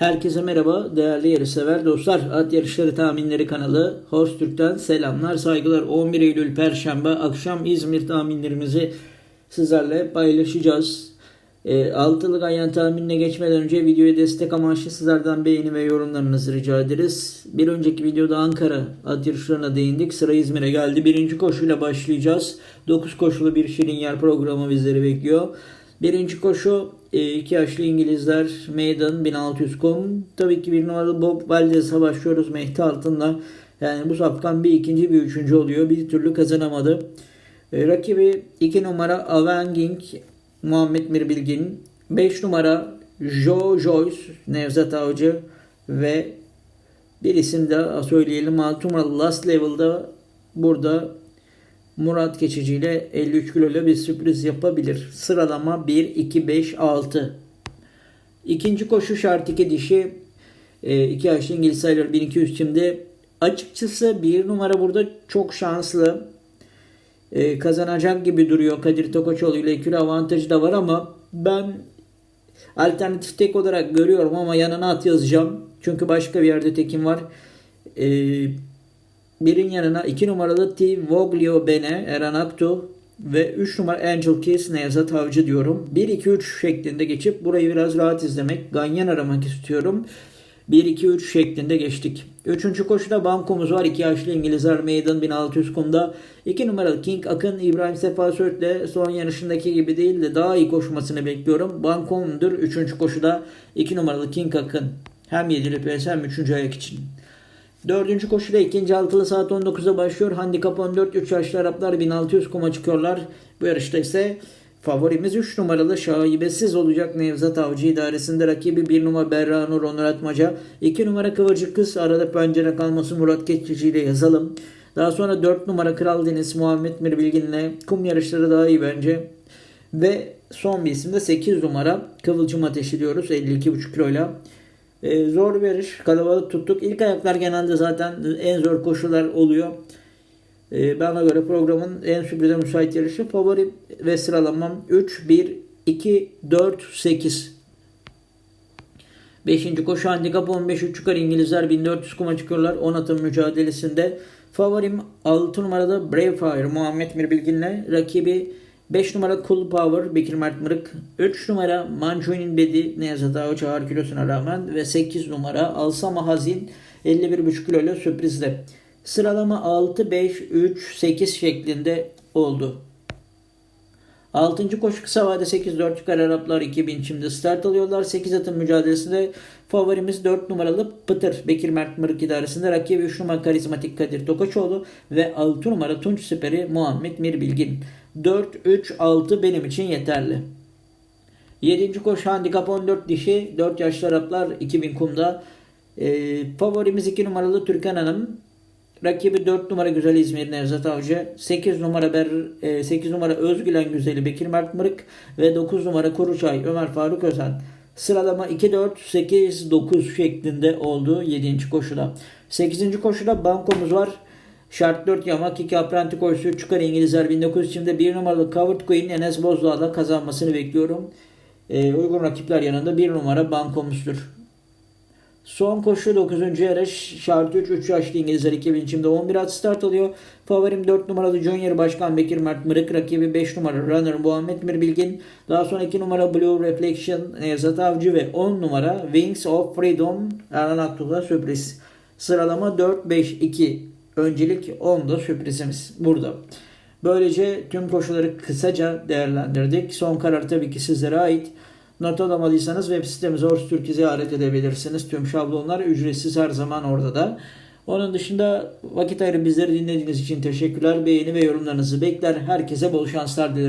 Herkese merhaba değerli yarışsever dostlar. At Yarışları Tahminleri kanalı Horse Türk'ten selamlar saygılar. 11 Eylül Perşembe akşam İzmir tahminlerimizi sizlerle paylaşacağız. E, altılı ganyan tahminine geçmeden önce videoya destek amaçlı sizlerden beğeni ve yorumlarınızı rica ederiz. Bir önceki videoda Ankara at yarışlarına değindik. Sıra İzmir'e geldi. Birinci koşuyla başlayacağız. 9 koşulu bir şirin yer programı bizleri bekliyor. Birinci koşu e, iki yaşlı İngilizler Maiden 1600 kum. Tabii ki bir numaralı Bob Valdez'e başlıyoruz Mehdi altında. Yani bu safkan bir ikinci bir üçüncü oluyor. Bir türlü kazanamadı. E, rakibi 2 numara Avenging Muhammed Mirbilgin. 5 numara Joe Joyce Nevzat Avcı ve bir isim daha söyleyelim. 6 numaralı Last Level'da burada Murat Geçici ile 53 kilo bir sürpriz yapabilir. Sıralama 1, 2, 5, 6. İkinci koşu şart 2 dişi. 2 yaşlı İngiliz sayıları 1200 şimdi. Açıkçası bir numara burada çok şanslı. E, kazanacak gibi duruyor. Kadir Tokoçoğlu ile kilo avantajı da var ama ben alternatif tek olarak görüyorum ama yanına at yazacağım. Çünkü başka bir yerde tekim var. Eee Birin yanına 2 numaralı T. Voglio Bene, Eren ve 3 numara Angel Kiss Nevzat Avcı diyorum. 1-2-3 şeklinde geçip burayı biraz rahat izlemek, ganyan aramak istiyorum. 1-2-3 şeklinde geçtik. Üçüncü koşuda bankomuz var. 2 yaşlı İngilizler Maiden 1600 kumda. 2 numaralı King Akın İbrahim Sefa Söğüt'le son yarışındaki gibi değil de daha iyi koşmasını bekliyorum. Bankomdur. Üçüncü koşuda 2 numaralı King Akın. Hem 7'li pes hem 3. ayak için. Dördüncü koşuda ikinci altılı saat 19'a başlıyor. Handikap 14 3 yaşlı Araplar 1600 kuma çıkıyorlar. Bu yarışta ise favorimiz 3 numaralı şaibesiz olacak Nevzat Avcı idaresinde rakibi 1 numara Berra Nur Onur Atmaca. 2 numara Kıvırcık Kız arada pencere kalması Murat Keçici ile yazalım. Daha sonra 4 numara Kral Deniz Muhammed Mirbilgin'le kum yarışları daha iyi bence. Ve son bir isim de 8 numara Kıvılcım Ateşi diyoruz 52,5 kiloyla. Ee, zor yarış. Kalabalık tuttuk. İlk ayaklar genelde zaten en zor koşular oluyor. Ee, bana göre programın en sürprize müsait yarışı. Favori ve sıralamam 3, 1, 2, 4, 8. Beşinci koşu handikap 15 3 yukarı İngilizler 1400 kuma çıkıyorlar 10 atım mücadelesinde. Favorim 6 numarada Bravefire Muhammed Mirbilgin'le rakibi 5 numara Cool Power Bekir Mert Mırık. 3 numara Mancu'nun Bedi Nevzat Ağaç ağır kilosuna rağmen ve 8 numara Alsama Hazin 51,5 kilo ile sürprizle. Sıralama 6, 5, 3, 8 şeklinde oldu. 6. koşu kısa vade 8-4 çıkar Araplar 2000 şimdi start alıyorlar. 8 atın mücadelesinde favorimiz 4 numaralı Pıtır Bekir Mert Mırık idaresinde rakibi 3 numara karizmatik Kadir Tokaçoğlu ve 6 numara Tunç Siperi Muhammed Mirbilgin. 4-3-6 benim için yeterli. 7. koşu handikap 14 dişi 4 yaşlı Araplar 2000 kumda. E, favorimiz 2 numaralı Türkan Hanım. Rakibi 4 numara Güzel İzmir Nevzat Avcı. 8 numara Ber, e, 8 numara Özgülen Güzeli Bekir Mert Mırık ve 9 numara Kuruçay Ömer Faruk Özen. Sıralama 2 4 8 9 şeklinde oldu 7. koşuda. 8. koşuda bankomuz var. Şart 4 yamak 2 apranti koşusu çıkar İngilizler 1900 içinde 1 numaralı Covered Queen Enes Bozdağ'la kazanmasını bekliyorum. Ee, uygun rakipler yanında 1 numara bankomuzdur. Son koşu 9. yarış şart 3 3 yaşlı İngilizler 2000 içinde 11 at start alıyor. Favorim 4 numaralı Junior Başkan Bekir Mert Mırık rakibi 5 numara Runner Muhammed Mirbilgin. Daha sonra 2 numara Blue Reflection Nevzat Avcı ve 10 numara Wings of Freedom Erhan Aktuğ'la sürpriz. Sıralama 4-5-2 Öncelik 10'da sürprizimiz burada. Böylece tüm koşulları kısaca değerlendirdik. Son karar tabii ki sizlere ait. Not alamadıysanız web sitemiz Horse ziyaret edebilirsiniz. Tüm şablonlar ücretsiz her zaman orada da. Onun dışında vakit ayırıp bizleri dinlediğiniz için teşekkürler. Beğeni ve yorumlarınızı bekler. Herkese bol şanslar dilerim.